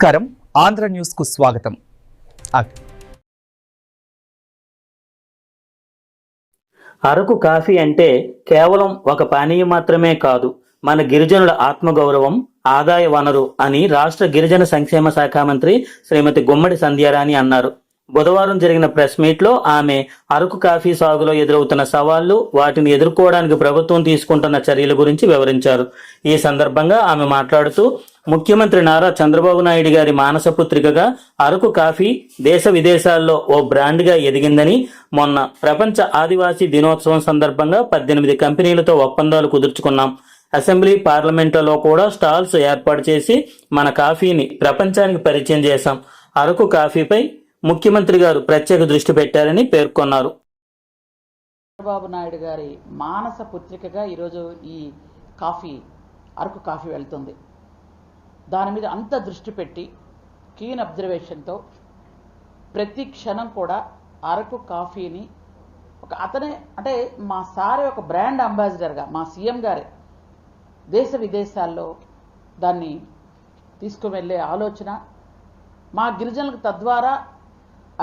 నమస్కారం. ఆంధ్ర న్యూస్కు స్వాగతం అరకు కాఫీ అంటే కేవలం ఒక పానీయం మాత్రమే కాదు మన గిరిజనుల ఆత్మగౌరవం ఆదాయ వనరు అని రాష్ట్ర గిరిజన సంక్షేమ శాఖ మంత్రి శ్రీమతి గుమ్మడి సంధ్యారాణి అన్నారు. బుధవారం జరిగిన ప్రెస్ మీట్లో ఆమె అరకు కాఫీ సాగులో ఎదురవుతున్న సవాళ్ళు వాటిని ఎదుర్కోవడానికి ప్రభుత్వం తీసుకుంటున్న చర్యల గురించి వివరించారు. ఈ సందర్భంగా ఆమె మాట్లాడుతూ ముఖ్యమంత్రి నారా చంద్రబాబు నాయుడు గారి మానసపుత్రికగా అరకు కాఫీ దేశ విదేశాల్లో ఓ బ్రాండ్గా ఎదిగిందని మొన్న ప్రపంచ ఆదివాసీ దినోత్సవం సందర్భంగా పద్దెనిమిది కంపెనీలతో ఒప్పందాలు కుదుర్చుకున్నాం. అసెంబ్లీ పార్లమెంట్లలో కూడా స్టాల్స్ ఏర్పాటు చేసి మన కాఫీని ప్రపంచానికి పరిచయం చేశాం. అరకు కాఫీపై ముఖ్యమంత్రి గారు ప్రత్యేక దృష్టి పెట్టారని పేర్కొన్నారు. చంద్రబాబు నాయుడు గారి మానస పుత్రికగా ఈరోజు ఈ కాఫీ అరకు కాఫీ వెళ్తుంది. దాని మీద అంత దృష్టి పెట్టి కీన్ అబ్జర్వేషన్తో ప్రతి క్షణం కూడా అరకు కాఫీని ఒక అతనే అంటే మా సారే ఒక బ్రాండ్ అంబాసిడర్గా మా సీఎం గారే దేశ విదేశాల్లో దాన్ని తీసుకువెళ్ళే ఆలోచన మా గిరిజనులకు తద్వారా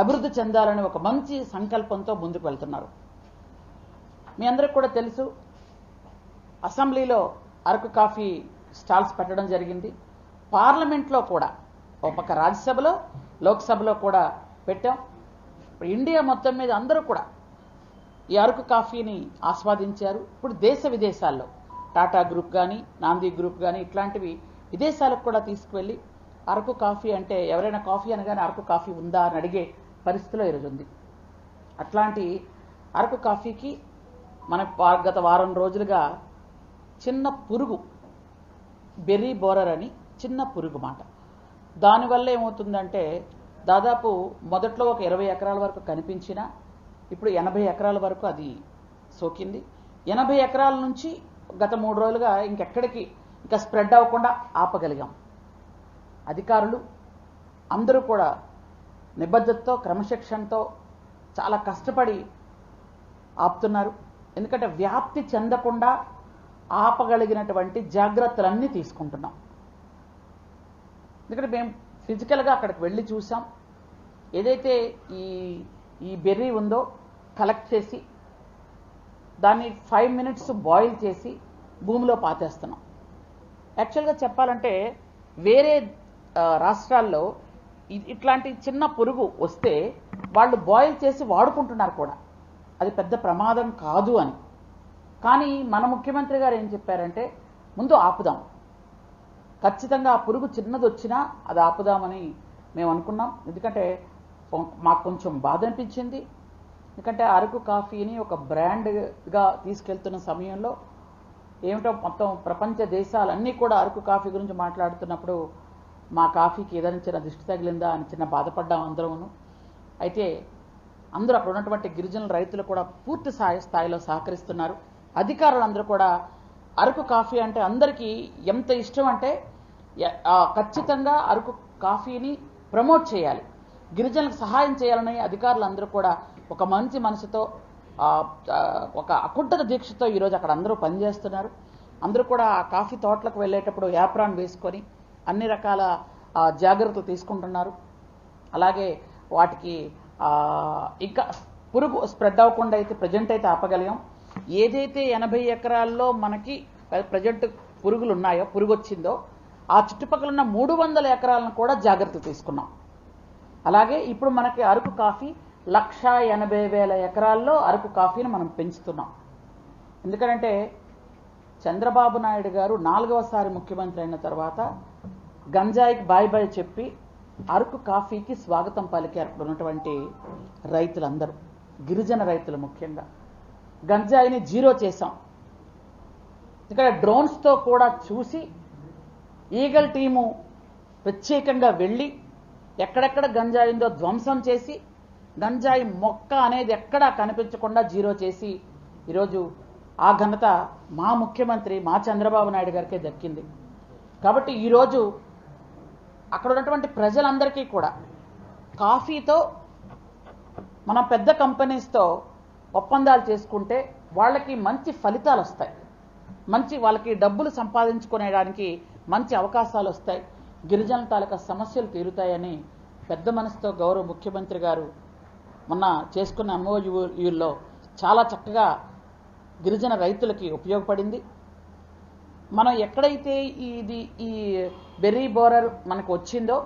అభివృద్ధి చెందాలని ఒక మంచి సంకల్పంతో ముందుకు వెళ్తున్నారు. మీ అందరికి కూడా తెలుసు అసెంబ్లీలో అరకు కాఫీ స్టాల్స్ పెట్టడం జరిగింది. పార్లమెంట్లో కూడా ఒక పక్క రాజ్యసభలో లోక్సభలో కూడా పెట్టాం. ఇప్పుడు ఇండియా మొత్తం మీద అందరూ కూడా ఈ అరకు కాఫీని ఆస్వాదించారు. ఇప్పుడు దేశ విదేశాల్లో టాటా గ్రూప్ కానీ నాంది గ్రూప్ కానీ ఇట్లాంటివి విదేశాలకు కూడా తీసుకువెళ్ళి అరకు కాఫీ అంటే ఎవరైనా కాఫీ అనగానే అరకు కాఫీ ఉందా అని అడిగే పరిస్థితిలో ఈరోజు ఉంది. అట్లాంటి అరకు కాఫీకి మన గత వారం రోజులుగా చిన్న పురుగు బెర్రీ బోరర్ అని చిన్న పురుగు మాట. దానివల్ల ఏమవుతుందంటే దాదాపు మొదట్లో ఒక ఇరవై ఎకరాల వరకు కనిపించిన ఇప్పుడు ఎనభై ఎకరాల వరకు అది సోకింది. ఎనభై ఎకరాల నుంచి గత మూడు రోజులుగా ఇంకెక్కడికి ఇంకా స్ప్రెడ్ అవ్వకుండా ఆపగలిగాం. అధికారులు అందరూ కూడా నిబద్ధతతో క్రమశిక్షణతో చాలా కష్టపడి ఆపుతున్నారు. ఎందుకంటే వ్యాప్తి చెందకుండా ఆపగలిగినటువంటి జాగ్రత్తలన్నీ తీసుకుంటున్నాం. ఎందుకంటే మేము ఫిజికల్గా అక్కడికి వెళ్ళి చూసాం. ఏదైతే ఈ ఈ బెర్రీ ఉందో కలెక్ట్ చేసి దాన్ని ఫైవ్ మినిట్స్ బాయిల్ చేసి భూమిలో పాతేస్తున్నాం. యాక్చువల్గా చెప్పాలంటే వేరే రాష్ట్రాల్లో ఇట్లాంటి చిన్న పురుగు వస్తే వాళ్ళు బాయిల్ చేసి వాడుకుంటున్నారు కూడా. అది పెద్ద ప్రమాదం కాదు అని. కానీ మన ముఖ్యమంత్రి గారు ఏం చెప్పారంటే ముందు ఆపుదాం. ఖచ్చితంగా ఆ పురుగు చిన్నది వచ్చినా అది ఆపుదామని మేము అనుకున్నాం. ఎందుకంటే మాకు కొంచెం బాధ అనిపించింది. ఎందుకంటే అరకు కాఫీని ఒక బ్రాండ్గా తీసుకెళ్తున్న సమయంలో ఏమిటో మొత్తం ప్రపంచ దేశాలన్నీ కూడా అరకు కాఫీ గురించి మాట్లాడుతున్నప్పుడు మా కాఫీకి ఏదైనా చిన్న దృష్టి తగిలిందా అని చిన్న బాధపడ్డాం అందరూను. అయితే అందరూ అక్కడ ఉన్నటువంటి గిరిజనుల రైతులు కూడా పూర్తి స్థాయి స్థాయిలో సహకరిస్తున్నారు. అధికారులందరూ కూడా అరకు కాఫీ అంటే అందరికీ ఎంత ఇష్టం అంటే ఖచ్చితంగా అరకు కాఫీని ప్రమోట్ చేయాలి. గిరిజనులకు సహాయం చేయాలని అధికారులందరూ కూడా ఒక మంచి మనసుతో ఒక అకుంఠత దీక్షతో ఈరోజు అక్కడ అందరూ పనిచేస్తున్నారు. అందరూ కూడా ఆ కాఫీ తోటలకు వెళ్ళేటప్పుడు యాప్రాన్ వేసుకొని అన్ని రకాల జాగ్రత్తలు తీసుకుంటున్నారు. అలాగే వాటికి ఇంకా పురుగు స్ప్రెడ్ అవ్వకుండా అయితే ప్రజెంట్ అయితే ఆపగలిగాం. ఏదైతే ఎనభై ఎకరాల్లో మనకి ప్రజెంట్ పురుగులు ఉన్నాయో పురుగు వచ్చిందో ఆ చుట్టుపక్కల ఉన్న మూడు వందల ఎకరాలను కూడా జాగ్రత్త తీసుకున్నాం. అలాగే ఇప్పుడు మనకి అరకు కాఫీ లక్ష ఎనభై వేల ఎకరాల్లో అరకు కాఫీని మనం పెంచుతున్నాం. ఎందుకంటే చంద్రబాబు నాయుడు గారు నాలుగవసారి ముఖ్యమంత్రి అయిన తర్వాత గంజాయికి బాయ్ బాయ్ చెప్పి అరకు కాఫీకి స్వాగతం పలికారు అక్కడ ఉన్నటువంటి రైతులందరూ గిరిజన రైతులు ముఖ్యంగా. గంజాయిని జీరో చేశాం. ఇక్కడ డ్రోన్స్తో కూడా చూసి ఈగల్ టీము ప్రత్యేకంగా వెళ్ళి ఎక్కడెక్కడ గంజాయి ఉందో ధ్వంసం చేసి గంజాయి మొక్క అనేది ఎక్కడా కనిపించకుండా జీరో చేసి ఈరోజు ఆ ఘనత మా ముఖ్యమంత్రి మా చంద్రబాబు నాయుడు గారికే దక్కింది. కాబట్టి ఈరోజు అక్కడ ఉన్నటువంటి ప్రజలందరికీ కూడా కాఫీతో మనం పెద్ద కంపెనీస్తో ఒప్పందాలు చేసుకుంటే వాళ్ళకి మంచి ఫలితాలు వస్తాయి మంచి వాళ్ళకి డబ్బులు సంపాదించుకునేడానికి మంచి అవకాశాలు వస్తాయి గిరిజనుల తాలూకా సమస్యలు తీరుతాయని పెద్ద మనసుతో గౌరవ ముఖ్యమంత్రి గారు మొన్న చేసుకున్న ఎంఓయూలో చాలా చక్కగా గిరిజన రైతులకి ఉపయోగపడింది. మనం ఎక్కడైతే ఇది ఈ బెర్రీ బోరర్ మనకు వచ్చిందో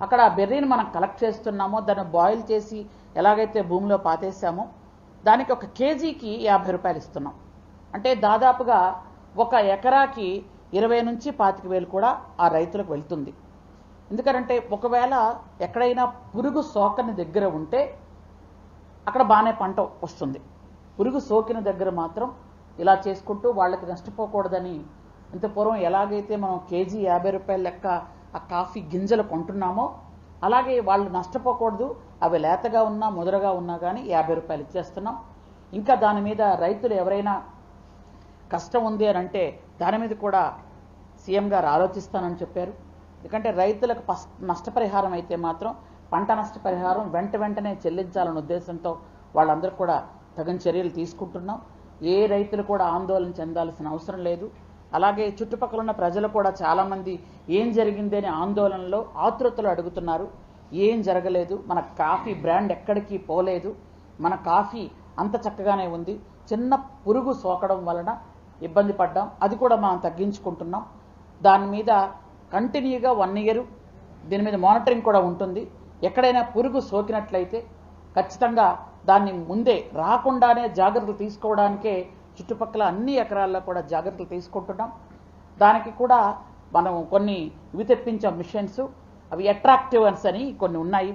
అక్కడ ఆ బెర్రీని మనం కలెక్ట్ చేస్తున్నామో దాన్ని బాయిల్ చేసి ఎలాగైతే భూమిలో పాతేసామో దానికి ఒక కేజీకి యాభై రూపాయలు ఇస్తున్నాం. అంటే దాదాపుగా ఒక ఎకరాకి ఇరవై నుంచి పాతిక వేలు కూడా ఆ రైతులకు వెళ్తుంది. ఎందుకంటే ఒకవేళ ఎక్కడైనా పురుగు సోకని దగ్గర ఉంటే అక్కడ బాగానే పంట వస్తుంది. పురుగు సోకిన దగ్గర మాత్రం ఇలా చేసుకుంటూ వాళ్ళకి నష్టపోకూడదని ఇంత పూర్వం ఎలాగైతే మనం కేజీ యాభై రూపాయల లెక్క ఆ కాఫీ గింజలు కొంటున్నామో అలాగే వాళ్ళు నష్టపోకూడదు. అవి లేతగా ఉన్నా ముదరగా ఉన్నా కానీ యాభై రూపాయలు ఇచ్చేస్తున్నాం. ఇంకా దాని మీద రైతులు ఎవరైనా కష్టం ఉంది అని అంటే దాని మీద కూడా సీఎం గారు ఆలోచిస్తానని చెప్పారు. ఎందుకంటే రైతులకు పస్- నష్టపరిహారం అయితే మాత్రం పంట నష్టపరిహారం వెంట వెంటనే చెల్లించాలనే ఉద్దేశంతో వాళ్ళందరూ కూడా తగిన చర్యలు తీసుకుంటున్నాం. ఏ రైతులు కూడా ఆందోళన చెందాల్సిన అవసరం లేదు. అలాగే చుట్టుపక్కల ఉన్న ప్రజలు కూడా చాలామంది ఏం జరిగింది అనే ఆందోళనలో ఆతృతలు అడుగుతున్నారు. ఏం జరగలేదు. మన కాఫీ బ్రాండ్ ఎక్కడికి పోలేదు. మన కాఫీ అంత చక్కగానే ఉంది. చిన్న పురుగు సోకడం వలన ఇబ్బంది పడ్డాం. అది కూడా మనం తగ్గించుకుంటున్నాం. దాని మీద కంటిన్యూగా వన్ ఇయర్ దీని మీద మానిటరింగ్ కూడా ఉంటుంది. ఎక్కడైనా పురుగు సోకినట్లయితే ఖచ్చితంగా దాన్ని ముందే రాకుండానే జాగ్రత్తలు తీసుకోవడానికే చుట్టుపక్కల అన్ని ఎకరాల్లో కూడా జాగ్రత్తలు తీసుకుంటున్నాం. దానికి కూడా మనం కొన్ని ఇవి తెప్పించాం మిషన్స్ అవి అట్రాక్టివ్స్ అని కొన్ని ఉన్నాయి.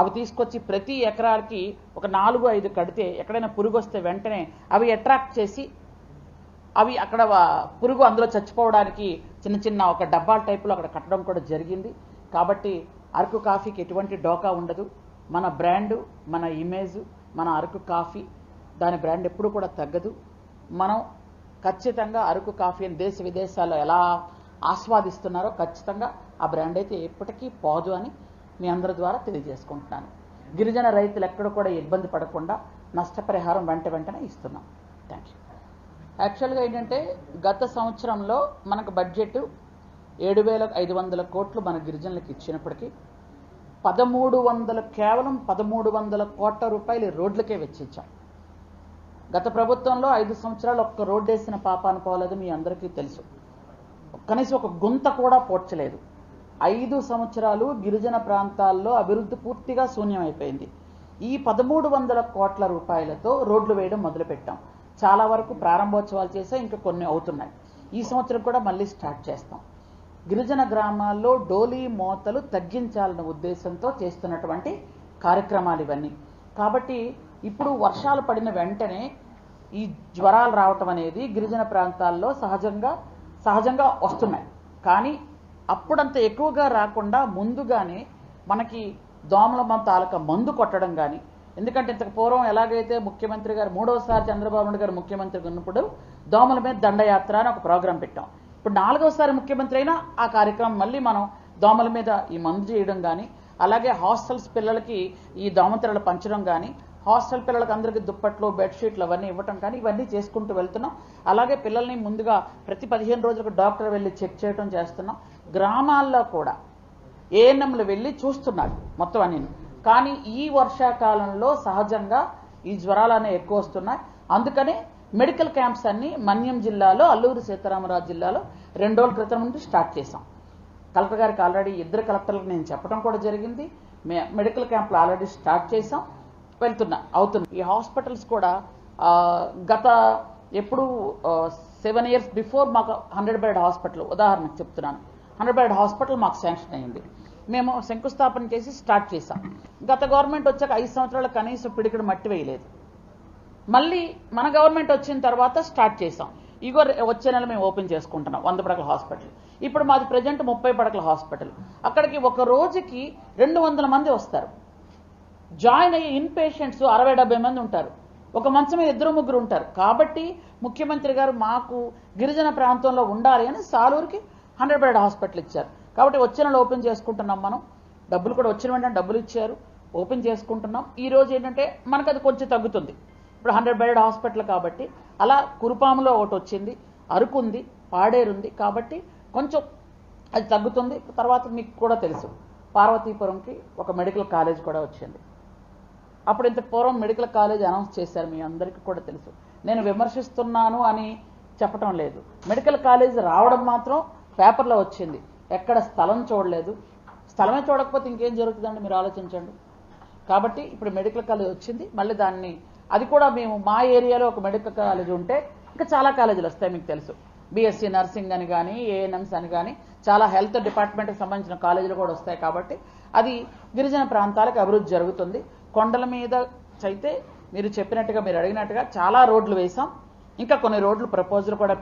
అవి తీసుకొచ్చి ప్రతి ఎకరాలకి ఒక నాలుగు ఐదు కడితే ఎక్కడైనా పురుగు వస్తే వెంటనే అవి అట్రాక్ట్ చేసి అవి అక్కడ పురుగు అందులో చచ్చిపోవడానికి చిన్న చిన్న ఒక డబ్బాల టైపులో అక్కడ కట్టడం కూడా జరిగింది. కాబట్టి అరకు కాఫీకి ఎటువంటి డోకా ఉండదు. మన బ్రాండు మన ఇమేజ్ మన అరకు కాఫీ దాని బ్రాండ్ ఎప్పుడు కూడా తగ్గదు. మనం ఖచ్చితంగా అరకు కాఫీని దేశ విదేశాల్లో ఎలా ఆస్వాదిస్తున్నారో ఖచ్చితంగా ఆ బ్రాండ్ అయితే ఎప్పటికీ పోదు అని మీ అందరి ద్వారా తెలియజేసుకుంటున్నాను. గిరిజన రైతులు ఎక్కడ కూడా ఇబ్బంది పడకుండా నష్టపరిహారం వెంట వెంటనే ఇస్తున్నాం. థ్యాంక్ యూ యాక్చువల్గా ఏంటంటే గత సంవత్సరంలో మనకు బడ్జెట్ ఏడు వేల ఐదు వందల కోట్లు మన గిరిజనులకు ఇచ్చినప్పటికీ పదమూడు వందల కేవలం పదమూడు వందల కోట్ల రూపాయలు రోడ్లకే వెచ్చించాం. గత ప్రభుత్వంలో ఐదు సంవత్సరాలు ఒక్క రోడ్డు వేసిన పాపాను పోలేదు మీ అందరికీ తెలుసు. కనీసం ఒక గుంత కూడా పోడ్చలేదు. ఐదు సంవత్సరాలు గిరిజన ప్రాంతాల్లో అభివృద్ధి పూర్తిగా శూన్యమైపోయింది. ఈ పదమూడు వందల కోట్ల రూపాయలతో రోడ్లు వేయడం మొదలుపెట్టాం. చాలా వరకు ప్రారంభోత్సవాలు చేసే ఇంకా కొన్ని అవుతున్నాయి. ఈ సంవత్సరం కూడా మళ్ళీ స్టార్ట్ చేస్తాం. గిరిజన గ్రామాల్లో డోలీ మోతలు తగ్గించాలన్న ఉద్దేశంతో చేస్తున్నటువంటి కార్యక్రమాలు ఇవన్నీ. కాబట్టి ఇప్పుడు వర్షాలు పడిన వెంటనే ఈ జ్వరాలు రావటం అనేది గిరిజన ప్రాంతాల్లో సహజంగా సహజంగా వస్తున్నాయి. కానీ అప్పుడంత ఎక్కువగా రాకుండా ముందుగానే మనకి దోమల తాలూకా మందు కొట్టడం కానీ ఎందుకంటే ఇంతకు పూర్వం ఎలాగైతే ముఖ్యమంత్రి గారు మూడవసారి చంద్రబాబు నాయుడు గారు ముఖ్యమంత్రిగా ఉన్నప్పుడు దోమల మీద దండయాత్ర అని ఒక ప్రోగ్రాం పెట్టాం. ఇప్పుడు నాలుగవసారి ముఖ్యమంత్రి అయినా ఆ కార్యక్రమం మళ్ళీ మనం దోమల మీద ఈ మందు చేయడం కానీ అలాగే హాస్టల్స్ పిల్లలకి ఈ దోమతెరలు పంచడం కానీ హాస్టల్ పిల్లలకి అందరికీ దుప్పట్లు బెడ్షీట్లు అవన్నీ ఇవ్వటం కానీ ఇవన్నీ చేసుకుంటూ వెళ్తున్నాం. అలాగే పిల్లల్ని ముందుగా ప్రతి పదిహేను రోజులకు డాక్టర్ వెళ్ళి చెక్ చేయడం చేస్తున్నాం. గ్రామాల్లో కూడా ఏఎన్ఎంలు వెళ్ళి చూస్తున్నారు మొత్తం అని కానీ ఈ వర్షాకాలంలో సహజంగా ఈ జ్వరాలు అనేవి ఎక్కువ వస్తున్నాయి. అందుకనే మెడికల్ క్యాంప్స్ అన్ని మన్యం జిల్లాలో అల్లూరు సీతారామరాజు జిల్లాలో రెండు రోజుల క్రితం నుండి స్టార్ట్ చేశాం. కలెక్టర్ గారికి ఆల్రెడీ ఇద్దరు కలెక్టర్లకు నేను చెప్పడం కూడా జరిగింది. మెడికల్ క్యాంపులు ఆల్రెడీ స్టార్ట్ చేసాం వెళ్తున్నా అవుతుంది ఈ హాస్పిటల్స్ కూడా గత ఎప్పుడు సెవెన్ ఇయర్స్ బిఫోర్ మాకు హండ్రెడ్ బెడ్ హాస్పిటల్ ఉదాహరణకు చెప్తున్నాను. హండ్రెడ్ బెడ్ హాస్పిటల్ మాకు శాంక్షన్ అయింది. మేము శంకుస్థాపన చేసి స్టార్ట్ చేశాం. గత గవర్నమెంట్ వచ్చాక ఐదు సంవత్సరాలు కనీసం పిడికిడు మట్టి వేయలేదు. మళ్ళీ మన గవర్నమెంట్ వచ్చిన తర్వాత స్టార్ట్ చేశాం. ఇగో వచ్చే నెల మేము ఓపెన్ చేసుకుంటున్నాం వంద పడకల హాస్పిటల్ ఇప్పుడు మాది ప్రజెంట్ ముప్పై పడకల హాస్పిటల్ అక్కడికి ఒక రోజుకి రెండు వందల మంది వస్తారు. జాయిన్ అయ్యే ఇన్ పేషెంట్స్ అరవై డెబ్బై మంది ఉంటారు. ఒక మంచం మీద ఇద్దరు ముగ్గురు ఉంటారు. కాబట్టి ముఖ్యమంత్రి గారు మాకు గిరిజన ప్రాంతంలో ఉండాలి అని సాలూరుకి హండ్రెడ్ బెడ్ హాస్పిటల్ ఇచ్చారు. కాబట్టి వచ్చే నెల ఓపెన్ చేసుకుంటున్నాం మనం. డబ్బులు కూడా వచ్చిన వెంటనే డబ్బులు ఇచ్చారు. ఓపెన్ చేసుకుంటున్నాం. ఈ రోజు ఏంటంటే మనకు అది కొంచెం తగ్గుతుంది. ఇప్పుడు హండ్రెడ్ బెడ్ హాస్పిటల్ కాబట్టి అలా కురుపాములో ఒకటి వచ్చింది. అరుకు ఉంది పాడేరు ఉంది కాబట్టి కొంచెం అది తగ్గుతుంది. తర్వాత మీకు కూడా తెలుసు. పార్వతీపురంకి ఒక మెడికల్ కాలేజ్ కూడా వచ్చింది. అప్పుడు ఇంత పూర్వం మెడికల్ కాలేజ్ అనౌన్స్ చేశారు మీ అందరికీ కూడా తెలుసు. నేను విమర్శిస్తున్నాను అని చెప్పటం లేదు. మెడికల్ కాలేజ్ రావడం మాత్రం పేపర్లో వచ్చింది. ఎక్కడ స్థలం చూడలేదు. స్థలమే చూడకపోతే ఇంకేం జరుగుతుందండి? మీరు ఆలోచించండి. కాబట్టి ఇప్పుడు మెడికల్ కాలేజ్ వచ్చింది. మళ్ళీ దాన్ని అది కూడా మేము మా ఏరియాలో ఒక మెడికల్ కాలేజ్ ఉంటే ఇంకా చాలా కాలేజీలు వస్తాయి మీకు తెలుసు. బీఎస్సీ నర్సింగ్ అని కానీ ఏఎన్ఎంస్ అని కానీ చాలా హెల్త్ డిపార్ట్మెంట్కి సంబంధించిన కాలేజీలు కూడా వస్తాయి కాబట్టి అది గిరిజన ప్రాంతాలకు అభివృద్ధి జరుగుతుంది. కొండల మీద అయితే మీరు చెప్పినట్టుగా మీరు అడిగినట్టుగా చాలా రోడ్లు వేసాం ఇంకా కొన్ని రోడ్లు ప్రపోజల్ కూడా